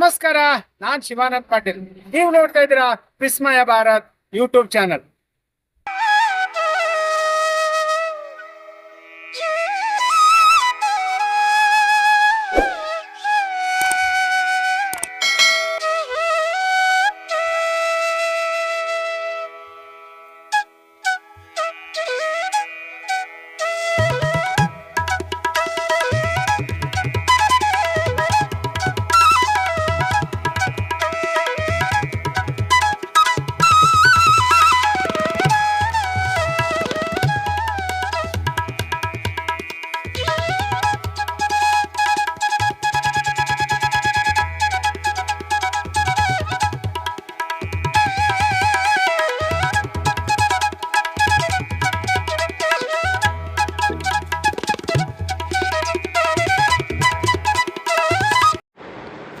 ನಮಸ್ಕಾರ ನಾನ್ ಶಿವಾನಂದ್ ಪಾಟೀಲ್. ನೀವು ನೋಡ್ತಾ ಇದ್ದೀರಾ Vismaya Bharat YouTube channel.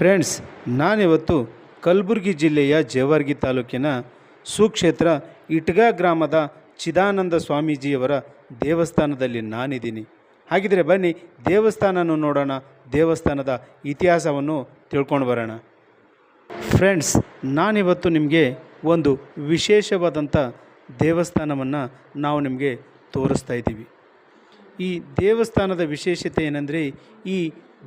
Friends ನಾನಿವತ್ತು ಕಲಬುರಗಿ ಜಿಲ್ಲೆಯ ಜೇವರ್ಗಿ ತಾಲೂಕಿನ ಸುಕ್ಷೇತ್ರ ಇಟ್ಗಾ ಗ್ರಾಮದ ಚಿದಾನಂದ ಸ್ವಾಮೀಜಿಯವರ ದೇವಸ್ಥಾನದಲ್ಲಿ ನಾನಿದ್ದೀನಿ. ಹಾಗಿದ್ರೆ ಬನ್ನಿ ದೇವಸ್ಥಾನನ ನೋಡೋಣ, ದೇವಸ್ಥಾನದ ಇತಿಹಾಸವನ್ನು ತಿಳ್ಕೊಂಡು ಬರೋಣ. ಫ್ರೆಂಡ್ಸ್ ನಾನಿವತ್ತು ನಿಮಗೆ ಒಂದು ವಿಶೇಷವಾದಂಥ ದೇವಸ್ಥಾನವನ್ನು ನಾವು ನಿಮಗೆ ತೋರಿಸ್ತಾ ಇದ್ದೀವಿ. ಈ ದೇವಸ್ಥಾನದ ವಿಶೇಷತೆ ಏನಂದರೆ, ಈ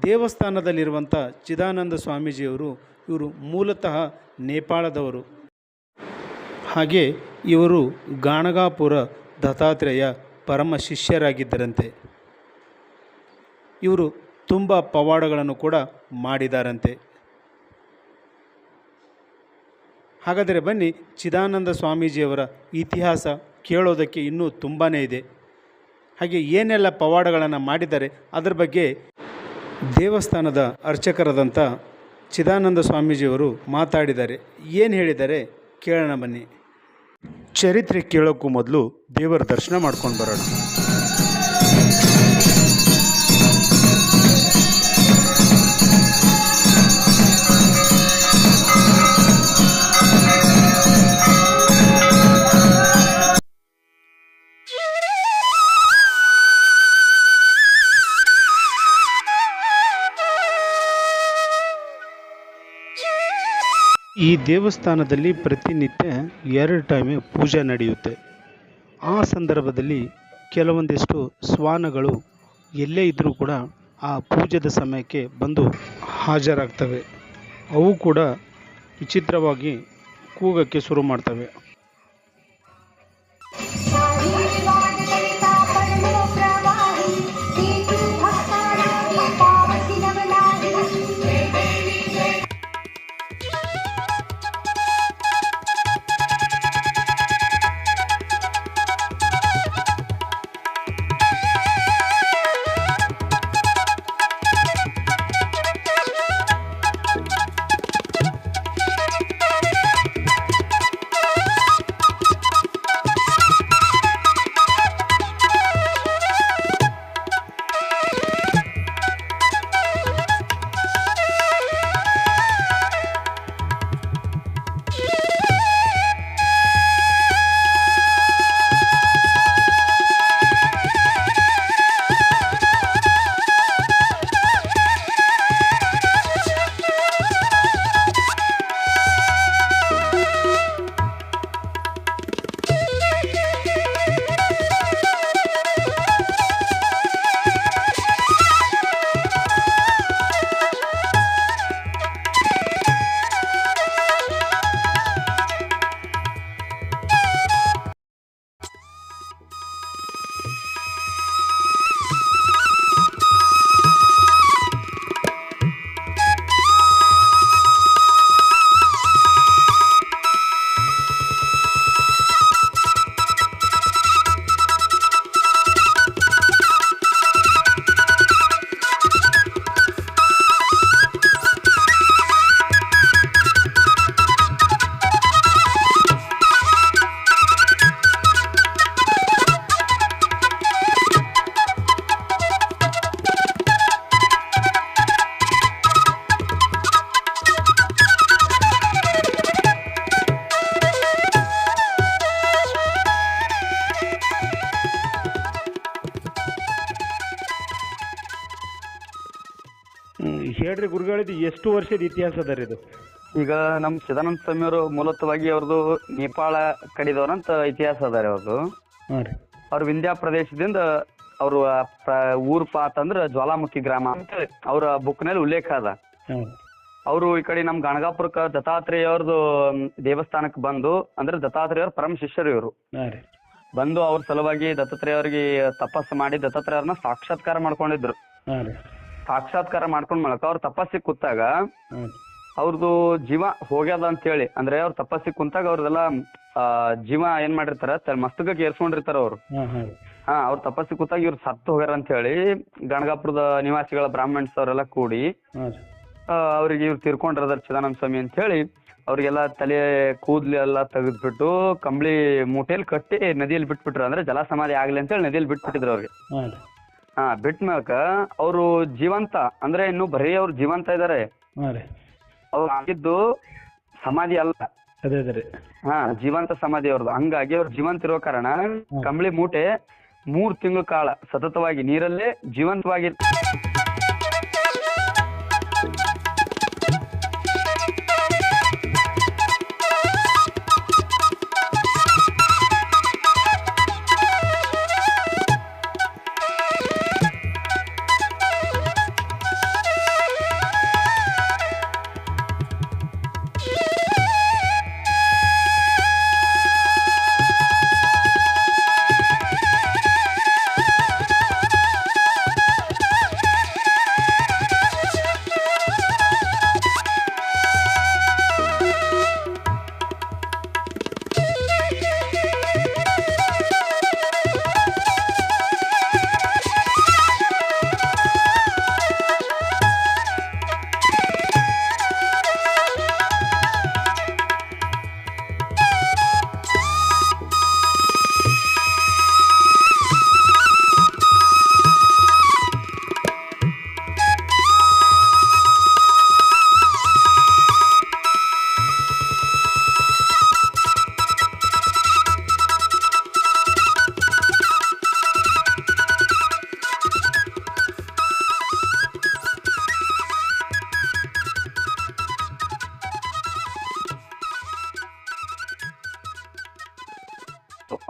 ದೇವಸ್ಥಾನದಲ್ಲಿರುವಂಥ ಚಿದಾನಂದ ಸ್ವಾಮೀಜಿಯವರು ಇವರು ಮೂಲತಃ ನೇಪಾಳದವರು. ಹಾಗೆ ಇವರು ಗಾಣಗಾಪುರ ದತ್ತಾತ್ರೇಯ ಪರಮ ಶಿಷ್ಯರಾಗಿದ್ದರಂತೆ. ಇವರು ತುಂಬ ಪವಾಡಗಳನ್ನು ಕೂಡ ಮಾಡಿದಾರಂತೆ. ಹಾಗಾದರೆ ಬನ್ನಿ ಚಿದಾನಂದ ಸ್ವಾಮೀಜಿಯವರ ಇತಿಹಾಸ ಕೇಳೋದಕ್ಕೆ ಇನ್ನೂ ತುಂಬಾ ಇದೆ. ಹಾಗೆ ಏನೆಲ್ಲ ಪವಾಡಗಳನ್ನು ಮಾಡಿದ್ದಾರೆ, ಅದರ ಬಗ್ಗೆ ದೇವಸ್ಥಾನದ ಅರ್ಚಕರಾದಂಥ ಚಿದಾನಂದ ಸ್ವಾಮೀಜಿಯವರು ಮಾತಾಡಿದ್ದಾರೆ. ಏನು ಹೇಳಿದ್ದಾರೆ? ಕೇಳೋಣ ಬನ್ನಿ. ಚರಿತ್ರೆ ಕೇಳೋಕ್ಕೂ ಮೊದಲು ದೇವರ ದರ್ಶನ ಮಾಡ್ಕೊಂಡು ಬರೋಣ. ಈ ದೇವಸ್ಥಾನದಲ್ಲಿ ಪ್ರತಿನಿತ್ಯ ಎರಡು ಟೈಮೆ ಪೂಜೆ ನಡೆಯುತ್ತೆ. ಆ ಸಂದರ್ಭದಲ್ಲಿ ಕೆಲವೊಂದಿಷ್ಟು ಶ್ವಾನಗಳು ಎಲ್ಲೇ ಇದ್ದರೂ ಕೂಡ ಆ ಪೂಜೆದ ಸಮಯಕ್ಕೆ ಬಂದು ಹಾಜರಾಗ್ತವೆ. ಅವು ಕೂಡ ವಿಚಿತ್ರವಾಗಿ ಕೂಗಕ್ಕೆ ಶುರು ಮಾಡ್ತವೆ. ಗುರುಗಳಿದ್ದು ಎಷ್ಟು ವರ್ಷದ ಇತಿಹಾಸ ಅದ ರೀ ಇದು? ಈಗ ನಮ್ಮ ಚಿದಾನಂದ ಸ್ವಾಮಿಯವರು ಮೂಲತವಾಗಿ ಅವ್ರದ್ದು ನೇಪಾಳ ಕಡಿದವರಂತ ಇತಿಹಾಸ ಅದ ರೀ ಅವ್ರದ್ದು ಅವ್ರ ರೀ. ಅವ್ರು ವಿಂಧ್ಯ ಪ್ರದೇಶದಿಂದ ಅವರು ಊರ್ ಪಾತ್ ಅಂದ್ರ ಜ್ವಾಲಾಮುಖಿ ಗ್ರಾಮ ಅಂತ ಅವ್ರ ಬುಕ್ನಲ್ಲಿ ಉಲ್ಲೇಖ ಅದ. ಅವರು ಈ ಕಡೆ ನಮ್ ಗಣಗಾಪುರಕ್ಕೆ ದತ್ತಾತ್ರೇಯ ಅವ್ರದ್ದು ದೇವಸ್ಥಾನಕ್ಕೆ ಬಂದು ಅಂದ್ರೆ ದತ್ತಾತ್ರೇಯ ಅವ್ರ ಪರಮ ಶಿಷ್ಯರು ಇವರು. ಹಾಂ ರೀ. ಬಂದು ಅವ್ರ ಸಲುವಾಗಿ ದತ್ತಾತ್ರೇಯ ಅವ್ರಿಗೆ ತಪಸ್ಸು ಮಾಡಿ ದತ್ತಾತ್ರೇಯ ಅವ್ರನ್ನ ಸಾಕ್ಷಾತ್ಕಾರ ಮಾಡ್ಕೊಂಡಿದ್ರು. ಹಾಂ ರೀ. ಸಾಕ್ಷಾತ್ಕಾರ ಮಾಡ್ಕೊಂಡ್ ಮಾಡಕ್ ಅವ್ರ ತಪಸ್ಸಿಗೆ ಕೂತಾಗ ಅವ್ರದ್ದು ಜೀವ ಹೋಗ್ಯದ ಅಂತೇಳಿ ಅಂದ್ರೆ ಅವ್ರ ತಪಸ್ಸಿಗೆ ಕುಂತಾಗ ಅವ್ರದೆಲ್ಲ ಜೀವ ಏನ್ ಮಾಡಿರ್ತಾರ ತನ್ನ ಮಸ್ತಕಕ್ಕೆ ಏರ್ಸ್ಕೊಂಡಿರ್ತಾರ ಅವ್ರು. ಹಾ ಹಾಂ ರೀ ಹಾ ಅವ್ರ ತಪಸ್ಸಿಗೆ ಕೂತಾಗ ಇವ್ರು ಸತ್ತು ಹೋಗ್ಯಾರ ಅಂತ ಹೇಳಿ ಗಣಗಾಪುರದ ನಿವಾಸಿಗಳ ಬ್ರಾಹ್ಮಣ್ಸ್ ಅವರೆಲ್ಲ ಕೂಡಿ ಹಾಂ ರೀ ಆ, ಅವ್ರಿಗೆ ಇವ್ರು ತೀರ್ಕೊಂಡ್ರದಾರ ಚಿದಾನಂದ ಸ್ವಾಮಿ ಅಂತ ಹೇಳಿ ಅವ್ರಿಗೆಲ್ಲ ತಲೆ ಕೂದ್ಲು ಎಲ್ಲ ತೆಗೆದ್ಬಿಟ್ಟು ಕಂಬಳಿ ಮೂಟೆಯಲ್ಲಿ ಕಟ್ಟಿ ನದಿಯಲ್ಲಿ ಬಿಟ್ಬಿಟ್ರು ಅಂದ್ರೆ ಜಲ ಸಮಾಧಿ ಆಗ್ಲಿ ಅಂತ ಹೇಳಿ ನದಿಯಲ್ಲಿ ಬಿಟ್ಬಿಟ್ಟಿದ್ರು ಅವ್ರಿಗೆ. ಹಾಂ ರೀ ಹಾ ಬಿಟ್ಟ ಮೇಲ್ಕ ಅವರು ಜೀವಂತ ಅಂದ್ರೆ ಇನ್ನು ಬರೀ ಅವ್ರು ಜೀವಂತ ಇದಾರೆ. ಹಾಂ ರೀ. ಅವ್ರು ಆಗಿದ್ದು ಸಮಾಧಿ ಅಲ್ಲ. ಅದೇ ಅದೇ ರೀ. ಹಾ ಜೀವಂತ ಸಮಾಧಿ ಅವ್ರದ್ದು. ಹಂಗಾಗಿ ಅವ್ರು ಜೀವಂತ ಇರೋ ಕಾರಣ ಕಂಬಳಿ ಮೂಟೆ ಮೂರ್ ತಿಂಗಳ ಕಾಲ ಸತತವಾಗಿ ನೀರಲ್ಲೇ ಜೀವಂತವಾಗಿ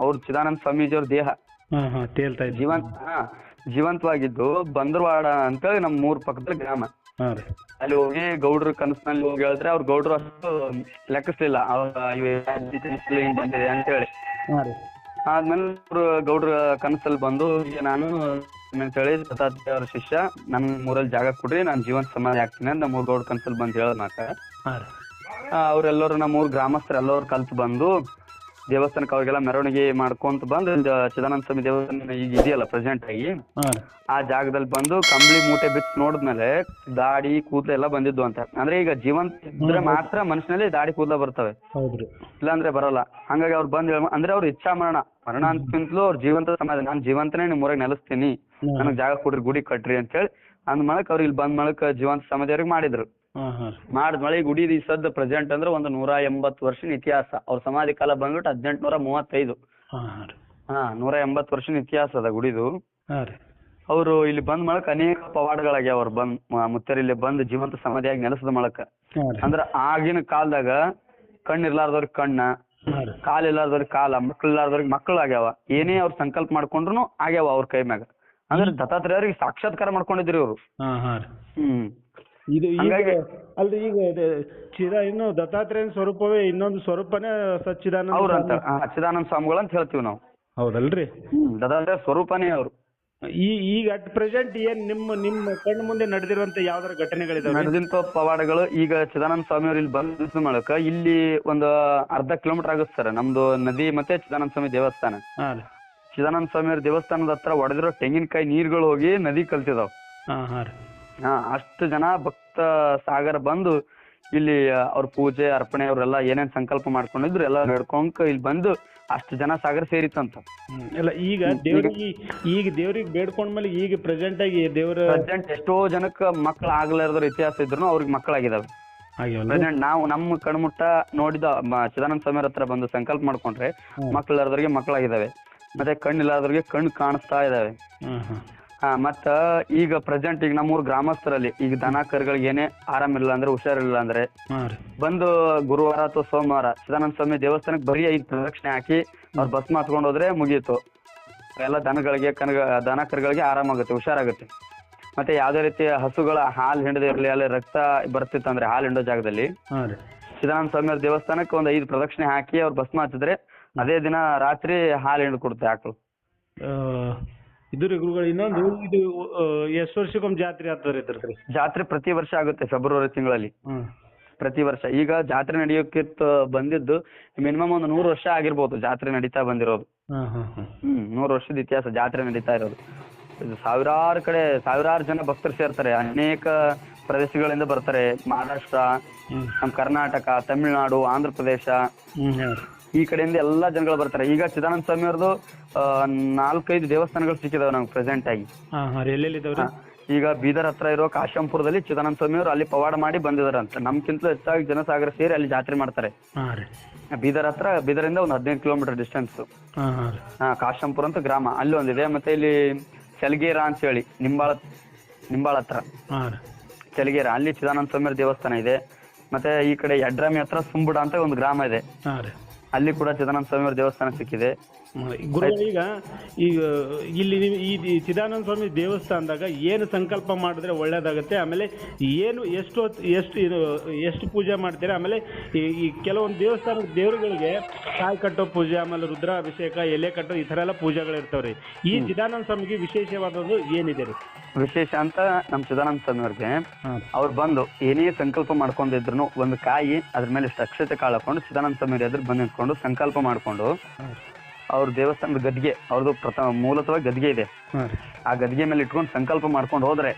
ಅವ್ರ ಚಿದಾನಂದ ಸ್ವಾಮೀಜಿ ಅವ್ರ ದೇಹ. ಹಾಂ ಹಾಂ ತೇಲ್ತಾ ಇದ್ದೀವಿ ಜೀವಂತ ಹಾ ಜೀವಂತವಾಗಿದ್ದು ಬಂದರವಾಡ ಅಂತೇಳಿ ನಮ್ಮ ಮೂರ್ ಪಕ್ಕದ ಗ್ರಾಮ. ಹಾಂ ರೀ. ಅಲ್ಲಿ ಹೋಗಿ ಗೌಡ್ರ ಕನಸಿನಲ್ಲಿ ಹೋಗಿ ಹೇಳಿದ್ರೆ ಅವ್ರ ಗೌಡ್ರು ಅಷ್ಟು ಲೆಕ್ಕಿಸ್ಲಿಲ್ಲ. ಅವ್ರ ಇವ್ ಜಾತಿ ತಿನಿಸ್ಲಿ ಹಿಂಗ್ ಬಂದಿದೆ ಅಂತೇಳಿ. ಹಾಂ ರೀ. ಆದ್ಮೇಲೆ ಅವ್ರು ಗೌಡ್ರ ಕನಸಲ್ಲಿ ಬಂದು ಈಗ ನಾನು ಅಂತೇಳಿ ದತ್ತಾತ್ರೇಯ ಅವ್ರ ಶಿಷ್ಯ ನನ್ ಮೂರಲ್ಲಿ ಜಾಗ ಕೊಡ್ರಿ ನಾನು ಜೀವಂತ ಸಮಾಧಿ ಆಗ್ತೀನಿ ಅಂತ ಮೂರ್ ಗೌಡ್ರ ಕನಸಲ್ಲಿ ಬಂದು ಹೇಳ ಮಾತಾ ರೀ. ಅವರೆಲ್ಲರೂ ನಮ್ಮ ಊರ್ ಗ್ರಾಮಸ್ಥರು ಎಲ್ಲರೂ ಕಲ್ತು ಬಂದು ದೇವಸ್ಥಾನಕ್ಕೆ ಅವ್ರಿಗೆಲ್ಲ ಮೆರವಣಿಗೆ ಮಾಡ್ಕೊಂತ ಬಂದು ಚಿದಾನಂದ ಸ್ವಾಮಿ ದೇವಸ್ಥಾನ ಈಗ ಇದೆಯಲ್ಲ ಪ್ರೆಸೆಂಟ್ ಆಗಿ ಆ ಜಾಗದಲ್ಲಿ ಬಂದು ಕಂಬಳಿ ಮೂಟೆ ಬಿಚ್ಚಿ ನೋಡಿದ್ಮೇಲೆ ದಾಡಿ ಕೂದಲು ಎಲ್ಲ ಬಂದಿದ್ದು ಅಂತ. ಅಂದ್ರೆ ಈಗ ಜೀವಂತ ಇದ್ರೆ ಮಾತ್ರ ಮನುಷ್ಯನಲ್ಲಿ ದಾಡಿ ಕೂದಲ ಬರ್ತವೆ. ಇಲ್ಲಾಂದ್ರೆ ಬರಲ್ಲ. ಹಂಗಾಗಿ ಅವ್ರು ಬಂದು ಅಂದ್ರೆ ಅವ್ರ ಇಚ್ಛಾ ಮರಣ. ಮರಣ ಅಂತಕ್ಕಿಂತಲೂ ಅವ್ರ ಜೀವಂತ ಸಮಾಜ ನಾನು ಜೀವಂತನೇ ನಿಮ್ಮ ಊರಾಗ ನೆಲೆಸ್ತೀನಿ. ನನಗೆ ಜಾಗ ಕೊಡ್ರಿ ಗುಡಿ ಕಟ್ರಿ ಅಂತ ಹೇಳಿ ಅಂದ್ ಮಾಡಕ್ ಅವ್ರು ಇಲ್ಲಿ ಬಂದ್ ಮಾಡಕ್ ಜೀವಂತ ಸಮಾಜ ಅವ್ರಿಗೆ ಮಾಡಿದ್ರು. ರೀ. ಗುಡಿ ಸದ್ದ ಪ್ರೆಸೆಂಟ್ ಅಂದ್ರೆ ಒಂದು ನೂರ ಎಂಬತ್ತು ವರ್ಷದ ಇತಿಹಾಸ. ಅವ್ರ ಸಮಾಧಿ ಕಾಲ ಬಂದ್ಬಿಟ್ಟು ಹದಿನೆಂಟುನೂರ ಮೂವತ್ತೈದು. ಹಾಂ ನೂರ ಎಂಬತ್ತು ವರ್ಷದ ಇತಿಹಾಸ ಅದ ಗುಡಿದು. ಅವರು ಇಲ್ಲಿ ಬಂದ್ ಮಾಡಕ್ ಅನೇಕ ಪವಾಡಗಳಾಗ್ಯಾವ ಅವ್ರು ಬಂದ್ ಮುತ್ತರ್ ಇಲ್ಲಿ ಬಂದ್ ಜೀವಂತ ಸಮಾಧಿಯಾಗಿ ನೆಲೆಸದ ಮಾಡಕ ಅಂದ್ರ ಆಗಿನ ಕಾಲದಾಗ ಕಣ್ಣು ಇರ್ಲಾರ್ದವ್ರಿಗೆ ಕಣ್ಣ ಕಾಲ್ ಇಲ್ಲಾರ್ದವ್ರಿಗೆ ಕಾಲ ಮಕ್ಳು ಇಲ್ಲಾರ್ದವ್ರಿಗೆ ಮಕ್ಳು ಆಗ್ಯಾವ. ಏನೇ ಅವ್ರ ಸಂಕಲ್ಪ ಮಾಡ್ಕೊಂಡ್ರು ಆಗ್ಯಾವ ಅವ್ರ ಕೈ ಮ್ಯಾಗ. ಅಂದ್ರೆ ದತ್ತಾತ್ರೇಯರಿಗೆ ಸಾಕ್ಷಾತ್ಕಾರ ಮಾಡ್ಕೊಂಡಿದ್ರಿ ಇವ್ರು. ಹಾಂ ಹ್ಮ್. ಇದು ಈಗ ಹಂಗಾಗಿ- ಅಲ್ರಿ ಈಗ ಚಿರ ಇನ್ನು ದತ್ತಾತ್ರೇಯನ ಸ್ವರೂಪವೇ ಇನ್ನೊಂದು ಸ್ವರೂಪನೇ ಸಚ್ಚಿದಾನಂದ ಅವ್ರಂತ ಸ್ವಾಮಿ. ಹಾ, ಚಿದಾನಂದ ಸ್ವಾಮಿಗಳು ಅಂತ ಹೇಳ್ತೀವಿ ನಾವು. ಹೌದಲ್ರಿ? ದತ್ತಾತ್ರೇಯ ಸ್ವರೂಪನೇ ಅವರು. ಈ ಈಗ ಅಟ್ ಪ್ರೆಸೆಂಟ್ ಏನ್ ನಿಮ್ಮ ನಿಮ್ಮ ಕಣ್ಣು ಮುಂದೆ ನಡೆದಿರುವಂತ ಯಾವ್ದಾರ ಘಟನೆಗಳಿದಾವೆ? ನಡೆದಿಂತ ಪವಾಡಗಳು ಈಗ ಚಿದಾನಂದ ಸ್ವಾಮಿ ಅವ್ರು ಇಲ್ಲಿ ಬಂದ ಮೂಲಕ ಇಲ್ಲಿ ಒಂದು ಅರ್ಧ ಕಿಲೋಮೀಟರ್ ಆಗುತ್ತೆ ಸರ್. ನಮ್ದು ನದಿ ಮತ್ತೆ ಚಿದಾನಂದ ಸ್ವಾಮಿ ದೇವಸ್ಥಾನ. ಹಾಂ ರೀ. ಚಿದಾನಂದ ಸ್ವಾಮಿ ಅವ್ರ ದೇವಸ್ಥಾನದ ಹತ್ರ ಒಡೆದಿರೋ ತೆಂಗಿನಕಾಯಿ ನೀರ್ಗಳು ಹೋಗಿ ನದಿ ಕಲ್ತಿದಾವ್. ಹಾ ಹಾಂ ರೀ. ಹಾ ಅಷ್ಟು ಜನ ಭಕ್ತ ಸಾಗರ ಬಂದು ಇಲ್ಲಿ ಅವ್ರ ಪೂಜೆ ಅರ್ಪಣೆ ಅವ್ರೆಲ್ಲ ಏನೇನ್ ಸಂಕಲ್ಪ ಮಾಡ್ಕೊಂಡಿದ್ರು ಎಲ್ಲ ನಡ್ಕೊಂಕ ಇಲ್ಲಿ ಬಂದು ಅಷ್ಟು ಜನ ಸಾಗರ ಸೇರಿತ್ತಂತ. ಹ್ಮ್. ಇಲ್ಲ ಈಗ ದೇವ್ರಿಗೆ ಈಗ ದೇವ್ರಿಗೆ ಬೇಡ್ಕೊಂಡ್ಮೇಲೆ ಈಗ ಪ್ರೆಸೆಂಟ್ ಆಗಿ ದೇವ್ರ ಪ್ರೆಸೆಂಟ್ ಎಷ್ಟೋ ಜನಕ್ಕ ಮಕ್ಳು ಆಗ್ಲಾರ್ದ ಇತಿಹಾಸ ಇದ್ರು ಅವ್ರಿಗೆ ಮಕ್ಕಳಾಗಿದಾವೆ ಆಗ್ಯಾವಲ್ಲ ಪ್ರೆಸೆಂಟ್ ನಾವು ನಮ್ಮ ಕಣ್ಮುಟ್ಟ ನೋಡಿದ ಮ- ಚಿದಾನಂದ ಸ್ವಾಮಿ ಹತ್ರ ಬಂದು ಸಂಕಲ್ಪ ಮಾಡ್ಕೊಂಡ್ರೆ. ಮಕ್ಳಾಗಿದಾವೆ. ಮಕ್ಕಳಾಗಿದಾವೆ ಮತ್ತೆ ಕಣ್ಣಿಲ್ಲಾರ್ದವ್ರಿಗೆ ಕಣ್ಣು ಕಾಣಿಸ್ತಾ ಇದಾವೆ. ಹಾಂ ಹಾಂ ಹಾ ಮತ್ತ ಈಗ ಪ್ರೆಸೆಂಟ್ ಈಗ ನಮ್ಮೂರ್ ಗ್ರಾಮಸ್ಥರಲ್ಲಿ ಈಗ ದನ ಕರುಗಳಿಗೇನೆ ಏನೇ ಆರಾಮಿಲ್ಲ ಅಂದ್ರೆ ಹುಷಾರಿಲ್ಲ ಅಂದ್ರೆ ಹಾಂ ರೀ. ಬಂದು ಗುರುವಾರ ಅಥವಾ ಸೋಮವಾರ ಸದಾನಂದ ಸ್ವಾಮಿ ದೇವಸ್ಥಾನಕ್ಕೆ ಬರೀ ಐದು ಪ್ರದಕ್ಷಿಣೆ ಹಾಕಿ ಅವ್ರ ಬಸ್ ಮಾತ್ಕೊಂಡು ಹೋದ್ರೆ ಮುಗೀತು. ಎಲ್ಲ ದನಗಳಿಗೆ ಕನಗ ದನ ಕರುಗಳಿಗೆ ಆರಾಮಾಗುತ್ತೆ ಹುಷಾರಾಗುತ್ತೆ. ಮತ್ತೆ ಯಾವುದೇ ರೀತಿಯ ಹಸುಗಳ ಹಾಲು ಹಿಂಡದೇ ಇರಲಿ ಅಲ್ಲಿ ರಕ್ತ ಬರ್ತಿತ್ತಂದ್ರೆ ಹಾಲು ಹಿಂಡೋ ಜಾಗದಲ್ಲಿ ಹಾಂ ರೀ. ಸ್ವಾಮಿ ಅವ್ರ ದೇವಸ್ಥಾನಕ್ಕೆ ಒಂದು ಐದು ಪ್ರದಕ್ಷಿಣೆ ಹಾಕಿ ಅವ್ರ ಬಸ್ ಮಾತಿದ್ರೆ ಅದೇ ದಿನ ರಾತ್ರಿ ಹಾಲು ಹಿಂಡ್ ಕೊಡುತ್ತೆ ಆಕಳು. ಆ, ಇದು ರೀ ಗುರುಗಳು ಇನ್ನೊಂದು ಇದು ಎಷ್ಟು ವರ್ಷಕ್ಕೊಮ್ಮೆ ಜಾತ್ರೆ ಆಗ್ತದೆ ಇದ್ರದ್ದು ಜಾತ್ರೆ ಪ್ರತಿ ವರ್ಷ ಆಗುತ್ತೆ ಫೆಬ್ರವರಿ ತಿಂಗಳಲ್ಲಿ. ಹ್ಞೂ ಪ್ರತಿ ವರ್ಷ. ಈಗ ಜಾತ್ರೆ ನಡೆಯೋಕ್ಕಿಂತ ಬಂದಿದ್ದು ಮಿನಿಮಮ್ ಒಂದು ನೂರು ವರ್ಷ ಆಗಿರ್ಬೋದು ಜಾತ್ರೆ ನಡೀತಾ ಬಂದಿರೋದು. ಹಾಂ ಹಾಂ ಹಾಂ. ಹ್ಮ್ ನೂರು ವರ್ಷದ ಇತಿಹಾಸ ಜಾತ್ರೆ ನಡೀತಾ ಇರೋದು. ಇದು ಸಾವಿರಾರು ಕಡೆ ಸಾವಿರಾರು ಜನ ಭಕ್ತರು ಸೇರ್ತಾರೆ. ಅನೇಕ ಪ್ರದೇಶಗಳಿಂದ ಬರ್ತಾರೆ. ಮಹಾರಾಷ್ಟ್ರ ನಮ್ಮ ಕರ್ನಾಟಕ ತಮಿಳುನಾಡು ಆಂಧ್ರ ಪ್ರದೇಶ. ಹ್ಞೂ ಈ ಕಡೆಯಿಂದ ಎಲ್ಲಾ ಜನಗಳು ಬರ್ತಾರೆ. ಈಗ ಚಿದಾನಂದ ಸ್ವಾಮಿ ಅವ್ರದ್ದು ನಾಲ್ಕೈದು ದೇವಸ್ಥಾನಗಳು ಸಿಕ್ಕಿದಾವೆ ನಮ್ಗೆ ಪ್ರೆಸೆಂಟ್ ಆಗಿ. ಹಾಂ ಹಾಂ ರೀ. ಎಲ್ಲೆಲ್ಲಿದ್ದಾವೆ ರೀ ಈಗ ಬೀದರ್ ಹತ್ರ ಇರೋ ಕಾಶಂಪುರದಲ್ಲಿ ಚಿದಾನಂದ ಸ್ವಾಮಿ ಅವರು ಅಲ್ಲಿ ಪವಾಡ ಮಾಡಿ ಬಂದಿದಾರಂತ ನಮ್ಗಿಂತಲೂ ಹೆಚ್ಚಾಗಿ ಜನಸಾಗರ ಸೇರಿ ಅಲ್ಲಿ ಜಾತ್ರೆ ಮಾಡ್ತಾರೆ. ಬೀದರ್ ರೀ. ಬೀದರ್ ಹತ್ರ ಬೀದರಿಂದ ಒಂದು ಹದಿನೈದು ಕಿಲೋಮೀಟರ್ ಡಿಸ್ಟೆನ್ಸ್ ಹಾಂ ಹಾಂ ರೀ. ಹಾ ಕಾಶಂಪುರ ಅಂತ ಗ್ರಾಮ. ಅಲ್ಲಿ ಒಂದಿದೆ ಮತ್ತೆ ಇಲ್ಲಿ ಚಲಗೇರ ಅಂತ ಹೇಳಿ ನಿಂಬಾಳ ನಿಂಬಾಳ ಹತ್ರ. ಹಾಂ ರೀ. ಚಲಗೇರ ಅಲ್ಲಿ ಚಿದಾನಂದ ಸ್ವಾಮಿ ದೇವಸ್ಥಾನ ಇದೆ. ಮತ್ತೆ ಈ ಕಡೆ ಯಡ್ರಾಮಿ ಹತ್ರ ಸುಂಬುಡ ಅಂತ ಒಂದು ಗ್ರಾಮ ಇದೆ. ಹಾಂ ರೀ. ಅಲ್ಲಿ ಕೂಡ ಚಿದಾನಂದ ಸ್ವಾಮಿಯವರ ದೇವಸ್ಥಾನ ಸಿಕ್ಕಿದೆ. ಗುರುಗಳು ಈಗ ಈಗ ಇಲ್ಲಿ ನೀವು ಈ ಚಿದಾನಂದ ಸ್ವಾಮಿ ದೇವಸ್ಥಾನದಾಗ ಏನು ಸಂಕಲ್ಪ ಮಾಡಿದ್ರೆ ಒಳ್ಳೇದಾಗುತ್ತೆ? ಆಮೇಲೆ ಏನು ಎಷ್ಟು ಎಷ್ಟು ಇದು ಎಷ್ಟು ಪೂಜೆ ಮಾಡ್ತೀರಾ? ಆಮೇಲೆ ಈ ಈ ಕೆಲವೊಂದು ದೇವಸ್ಥಾನದ ದೇವರುಗಳಿಗೆ ಕಾಯಿ ಕಟ್ಟೋ ಪೂಜೆ ಆಮೇಲೆ ರುದ್ರಾಭಿಷೇಕ ಎಲೆ ಕಟ್ಟೋ ಈ ಥರ ಎಲ್ಲ ಪೂಜೆಗಳು ಇರ್ತಾವ್ರಿ. ಈ ಚಿದಾನಂದ ಸ್ವಾಮಿಗೆ ವಿಶೇಷವಾದದ್ದು ಏನಿದೆ ರೀ? ವಿಶೇಷ ಅಂತ ನಮ್ಮ ಚಿದಾನಂದ ಸ್ವಾಮಿ ಅವ್ರಿಗೆ ಹಾಂ. ಅವ್ರು ಬಂದು ಏನೇ ಸಂಕಲ್ಪ ಮಾಡ್ಕೊಂಡಿದ್ರು ಒಂದು ಕಾಯಿ ಅದ್ರ ಮೇಲೆ ಅಕ್ಷತೆ ಕಾಳು ಹಾಕೊಂಡು ಚಿದಾನಂದ ಸ್ವಾಮಿ ಎದುರು ಬಂದು ನಿಂತ್ಕೊಂಡು ಸಂಕಲ್ಪ ಮಾಡ್ಕೊಂಡು ಅವ್ರ ದೇವಸ್ಥಾನದ ಗದ್ಗೆ ಅವ್ರದ್ದು ಪ್ರಥಮ ಮೂಲತವಾಗಿ ಗದ್ಗೆ ಇದೆ. ಆ ಗದ್ಗೆ ಮೇಲೆ ಇಟ್ಕೊಂಡು ಸಂಕಲ್ಪ ಮಾಡ್ಕೊಂಡು ಹೋದ್ರೆ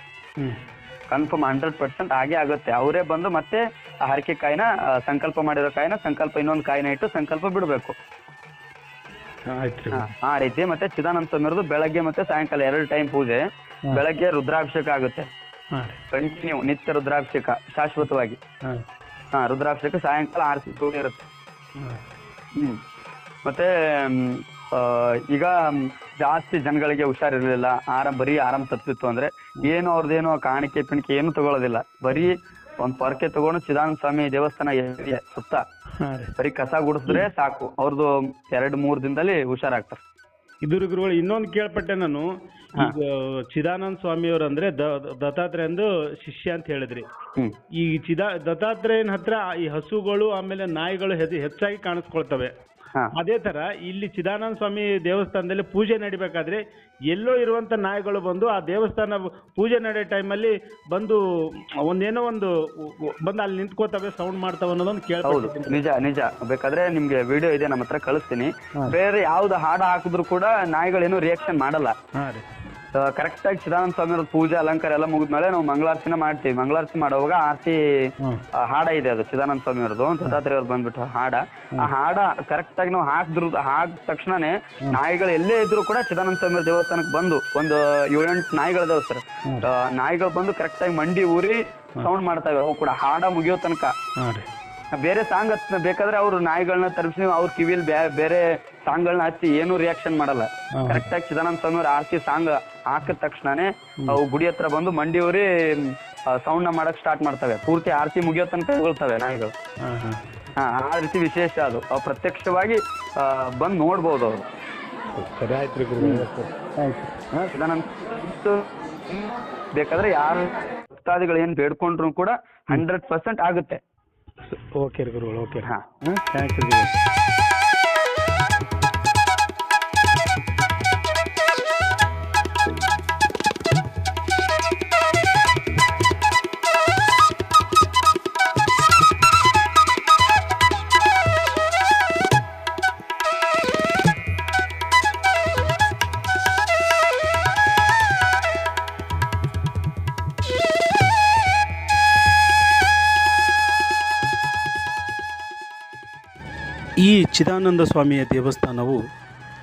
ಕನ್ಫರ್ಮ್ ಹಂಡ್ರೆಡ್ ಪರ್ಸೆಂಟ್ ಆಗೇ ಆಗುತ್ತೆ. ಅವರೇ ಬಂದು ಮತ್ತೆ ಆ ಹರಕೆ ಕಾಯಿನ ಸಂಕಲ್ಪ ಮಾಡಿರೋ ಕಾಯಿನ ಸಂಕಲ್ಪ ಇನ್ನೊಂದು ಕಾಯಿನ ಇಟ್ಟು ಸಂಕಲ್ಪ ಬಿಡಬೇಕು. ಆ ರೀತಿ ಮತ್ತೆ ಚಿದಾನಂದ ಬೆಳಗ್ಗೆ ಮತ್ತೆ ಸಾಯಂಕಾಲ ಎರಡು ಟೈಮ್ ಪೂಜೆ. ಬೆಳಗ್ಗೆ ರುದ್ರಾಭಿಷೇಕ ಆಗುತ್ತೆ. ಕಂಟಿನ್ಯೂ ನಿತ್ಯ ರುದ್ರಾಭಿಷೇಕ ಶಾಶ್ವತವಾಗಿ. ಹಾಂ. ಹಾ ರುದ್ರಾಭಿಷೇಕ ಸಾಯಂಕಾಲ ಆರತಿ ಪೂಜೆ ಇರುತ್ತೆ ಹ್ಮ್. ಮತ್ತೆ ಆ, ಈಗ ಜಾಸ್ತಿ ಜನಗಳಿಗೆ ಹುಷಾರಿರ್ಲಿಲ್ಲ. ಆರಾಮ್ ಬರೀ ಆರಾಮ್ ತಪ್ಪಿತ್ತು ಅಂದ್ರೆ ಏನು ಅವ್ರದ್ದೇನೋ ಕಾಣಿಕೆ ಪಿಣಿಕೆ ಏನು ತಗೊಳ್ಳೋದಿಲ್ಲ ಬರೀ ಒಂದ್ ಪೊರಕೆ ತಗೊಂಡು ಚಿದಾನಂದ ಸ್ವಾಮಿ ದೇವಸ್ಥಾನ ಏರಿಯಾ ಸುತ್ತ ಬರೀ ಕಸ ಗುಡಿಸಿದ್ರೆ ಸಾಕು. ಅವ್ರದ್ದು ಎರಡ್ ಮೂರ್ ದಿನದಲ್ಲಿ ಹುಷಾರಾಗ್ತಾರೆ. ಇದು ಗುರುಗಳು ಇನ್ನೊಂದು ಕೇಳ್ಪಟ್ಟೆ ನಾನು. ಈಗ ಚಿದಾನಂದ ಸ್ವಾಮಿಯವರು ಅಂದ್ರೆ ದತ್ತಾತ್ರೇಯ ಅಂದು ಶಿಷ್ಯ ಅಂತ ಹೇಳಿದ್ರಿ. ಈ ಚಿದಾ ದತ್ತಾತ್ರೇಯನ ಹತ್ರ ಈ ಹಸುಗಳು ಆಮೇಲೆ ನಾಯಿಗಳು ಹೆಚ್ಚು- ಹೆಚ್ಚಾಗಿ ಕಾಣಿಸ್ಕೊಳ್ತವೆ. ಅದೇ ತರ ಇಲ್ಲಿ ಚಿದಾನಂದ ಸ್ವಾಮಿ ದೇವಸ್ಥಾನದಲ್ಲಿ ಪೂಜೆ ನಡಿಬೇಕಾದ್ರೆ ಎಲ್ಲೋ ಇರುವಂತ ನಾಯಿಗಳು ಬಂದು ಆ ದೇವಸ್ಥಾನ ಪೂಜೆ ನಡೆಯೋ ಟೈಮಲ್ಲಿ ಬಂದು ಒಂದೇನೋ ಒಂದು ಬಂದು ಅಲ್ಲಿ ನಿಂತ್ಕೋತವೆ ಸೌಂಡ್ ಮಾಡ್ತಾವ ಅನ್ನೋದೊಂದು ಹೌದು. ಕೇಳ್ಪಟ್ಟಿದ್ದೀನಿ ನಿಜ ನಿಜ. ಬೇಕಾದ್ರೆ ನಿಮ್ಗೆ ವಿಡಿಯೋ ಇದೆ ನಮ್ಮ ಹತ್ರ ಕಳಿಸ್ತೀನಿ. ಬೇರೆ ಯಾವ್ದು ಹಾಡು ಹಾಕಿದ್ರು ಕೂಡ ನಾಯಿಗಳೇನು ರಿಯಾಕ್ಷನ್ ಮಾಡಲ್ಲ. ಹಾಂ ರೀ. ಕರೆಕ್ಟ್ ಆಗಿ ಚಿದಾನಂದ ಸ್ವಾಮಿ ಅವ್ರ ಪೂಜೆ ಅಲಂಕಾರ ಎಲ್ಲ ಮುಗಿದ್ಮೇಲೆ ನಾವು ಮಂಗಳಾರತಿನ ಮಾಡ್ತೀವಿ. ಮಂಗಳಾರತಿ ಮಾಡುವಾಗ ಆರತಿ ಹಾಡ ಇದೆ ಅದು ಚಿದಾನಂದ ಸ್ವಾಮಿ ಅವ್ರದ್ದು ದತ್ತಾತ್ರೇಯ ಅವ್ರು ಬಂದ್ಬಿಟ್ಟು ಹಾಡ. ಆ ಹಾಡ ಕರೆಕ್ಟ್ ಆಗಿ ನಾವು ಹಾಕಿದ್ರು ಹಾಕ್ ತಕ್ಷಣನೇ ನಾಯಿಗಳು ಎಲ್ಲೇ ಇದ್ರು ಕೂಡ ಚಿದಾನಂದ ಸ್ವಾಮಿ ಅವ್ರ ದೇವಸ್ಥಾನಕ್ಕೆ ಬಂದು ಒಂದು ಏಳೆಂಟು ನಾಯಿಗಳಿದಾವೆ ಸರ್. ನಾಯಿಗಳು ಬಂದು ಕರೆಕ್ಟ್ ಆಗಿ ಮಂಡಿ ಊರಿ ಸೌಂಡ್ ಮಾಡ್ತಾವೆ ಅವು ಕೂಡ ಹಾಡ ಮುಗಿಯೋ ತನಕ. ಬೇರೆ ಸಾಂಗ್ ಹಚ್ಚ ಬೇಕಾದ್ರೆ ಅವ್ರು ನಾಯಿಗಳನ್ನ ತರಿಸಿ ಅವ್ರ ಕಿವಿಲ್ ಬೇರೆ ಸಾಂಗ್ಗಳನ್ನ ಹಚ್ಚಿ ಏನು ರಿಯಾಕ್ಷನ್ ಮಾಡಲ್ಲ. ಕರೆಕ್ಟ್ ಆಗಿ ಚಿದಾನಂದ ಸ್ವಾಮಿ ಅವ್ರ ಆರ್ತಿ ಸಾಂಗ್ ಹಾಕಿದ ತಕ್ಷಣನೇ ಅವು ಗುಡಿ ಹತ್ರ ಬಂದು ಮಂಡಿ ಊರಿ ಸೌಂಡ್ನ ಮಾಡಕ್ ಸ್ಟಾರ್ಟ್ ಮಾಡ್ತವೆ. ಪೂರ್ತಿ ಆರ್ತಿ ಮುಗಿಯೋ ತನಕ ಹೋಗ್ತವೆ ನಾಯಿಗಳು. ಹಾಂ ಆ ರೀತಿ ವಿಶೇಷ ಅದು. ಅವು ಪ್ರತ್ಯಕ್ಷವಾಗಿ ಬಂದು ನೋಡ್ಬೋದು ಅವರು. ಸರಿ ಆಯ್ತು ರೀ ಗುರುಗಳು. ಚಿದಾನಂದ. ಬೇಕಾದ್ರೆ ಯಾರು ಭಕ್ತಾದಿಗಳು ಏನ್ ಬೇಡ್ಕೊಂಡ್ರು ಕೂಡ ಹಂಡ್ರೆಡ್ ಪರ್ಸೆಂಟ್ ಆಗುತ್ತೆ. ಓಕೆ ರೀ ಗುರುಗಳು ಓಕೆ ಹಾ ಥ್ಯಾಂಕ್ಸ್ ರೀ ಈ ಚಿದಾನಂದ ಸ್ವಾಮಿಯ ದೇವಸ್ಥಾನವು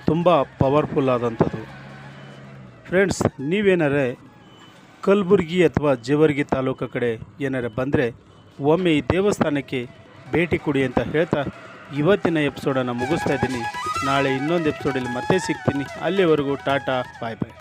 ತುಂಬ ಪವರ್ಫುಲ್ ಆದಂಥದ್ದು. ಫ್ರೆಂಡ್ಸ್ ನೀವೇನಾರೆ ಕಲಬುರ್ಗಿ ಅಥವಾ ಜೇವರ್ಗಿ ತಾಲೂಕು ಕಡೆ ಏನಾರೆ ಬಂದರೆ ಒಮ್ಮೆ ಈ ದೇವಸ್ಥಾನಕ್ಕೆ ಭೇಟಿ ಕೊಡಿ ಅಂತ ಹೇಳ್ತಾ ಇವತ್ತಿನ ಎಪಿಸೋಡನ್ನು ಮುಗಿಸ್ತಾ ಇದ್ದೀನಿ. ನಾಳೆ ಇನ್ನೊಂದು ಎಪಿಸೋಡಲ್ಲಿ ಮತ್ತೆ ಸಿಗ್ತೀನಿ. ಅಲ್ಲಿವರೆಗೂ ಟಾಟಾ ಬಾಯ್ ಬಾಯ್